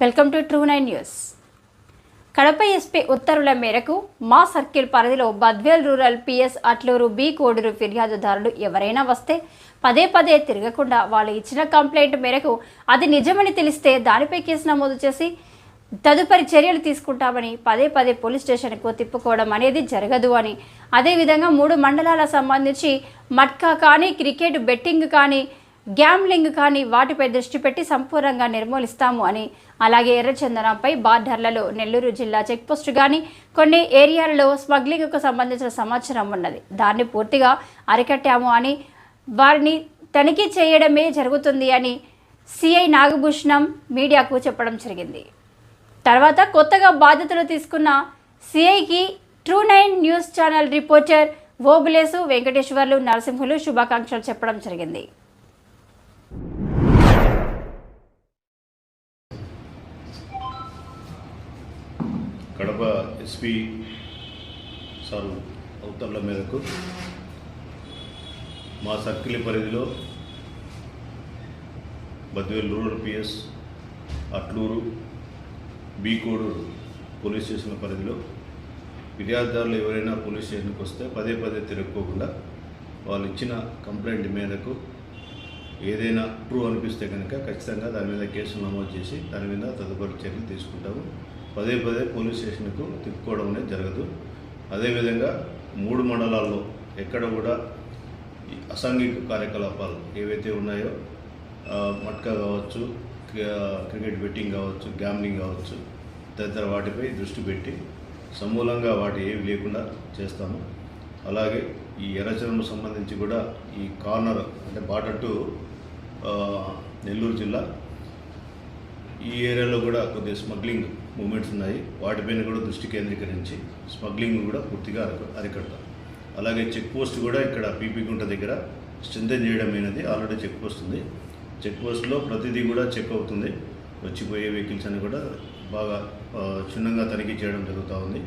Welcome to true nine news. Kadapa SP ఉత్తర్వుల మేరకు మా సర్కిల్ పరిధిలో Badvel rural PS Atluru B Koduru ఫిర్యాదుదారులు ఎవరైనా వస్తే పదే పదే తిరగకుండా వాళ్ళు ఇచ్చిన కంప్లైంట్ మేరకు అది నిజమని తెలిస్తే దానిపై కేసు నమోదు చేసి తదుపరి చర్యలు తీసుకుంటామని పదే పదే పోలీస్ స్టేషన్కు తిప్పుకోవడం అనేది జరగదు అని. అదేవిధంగా మూడు మండలాల సంబంధించి మట్కా కానీ క్రికెట్ బెట్టింగ్ కానీ గ్యామ్లింగ్ కానీ వాటిపై దృష్టి పెట్టి సంపూర్ణంగా నిర్మూలిస్తాము అని అలాగే ఎర్రచందనంపై బార్డర్లలో నెల్లూరు జిల్లా చెక్పోస్ట్ కానీ కొన్ని ఏరియాలలో స్మగ్లింగ్కు సంబంధించిన సమాచారం ఉన్నది. దాన్ని పూర్తిగా అరికట్టాము అని వారిని తనిఖీ చేయడమే జరుగుతుంది అని సిఐ నాగభూషణం మీడియాకు చెప్పడం జరిగింది. తర్వాత కొత్తగా బాధ్యతలు తీసుకున్న సిఐకి true nine news channel reporter Obulesu Venkateswarlu Narasimhulu శుభాకాంక్షలు చెప్పడం జరిగింది. కడప ఎస్పీ సారు ఉత్తర్వుల మేరకు మా సర్కిల్ పరిధిలో బద్వేల్ రూరల్ పిఎస్ అట్లూరు బీకోడు పోలీస్ స్టేషన్ల పరిధిలో ఫిర్యాదుదారులు ఎవరైనా పోలీస్ స్టేషన్కి వస్తే పదే పదే తిరగకోకుండా వాళ్ళు ఇచ్చిన కంప్లైంట్ మేరకు ఏదైనా ట్రూ అనిపిస్తే కనుక ఖచ్చితంగా దాని మీద కేసులు నమోదు చేసి దాని మీద తదుపరి చర్యలు తీసుకుంటాము. పదే పదే పోలీస్ స్టేషన్కు తిప్పుకోవడం అనేది జరగదు. అదేవిధంగా మూడు మండలాల్లో ఎక్కడ కూడా ఈ అసాంఘిక కార్యకలాపాలు ఏవైతే ఉన్నాయో మట్కా కావచ్చు క్రికెట్ బెట్టింగ్ కావచ్చు గ్యామ్లింగ్ కావచ్చు తదితర వాటిపై దృష్టి పెట్టి సమూలంగా వాటి ఏవి లేకుండా చేస్తాము. అలాగే ఈ ఎర్రచనం సంబంధించి కూడా ఈ కార్నర్ అంటే బార్డర్ టు నెల్లూరు జిల్లా ఈ ఏరియాలో కూడా కొద్దిగా స్మగ్లింగ్ మూమెంట్స్ ఉన్నాయి. వాటిపైన కూడా దృష్టి కేంద్రీకరించి స్మగ్లింగ్ కూడా పూర్తిగా అరిక- అరికడతాం. అలాగే చెక్ పోస్ట్ కూడా ఇక్కడ పీపీ గుంట దగ్గర స్ట్రెంథెన్ చేయడం అనేది ఆల్రెడీ చెక్ పోస్ట్ ఉంది. చెక్ పోస్ట్లో ప్రతిదీ కూడా చెక్ అవుతుంది. వచ్చిపోయే వెహికల్స్ అని కూడా బాగా క్షుణ్ణంగా తనిఖీ చేయడం జరుగుతూ ఉంది.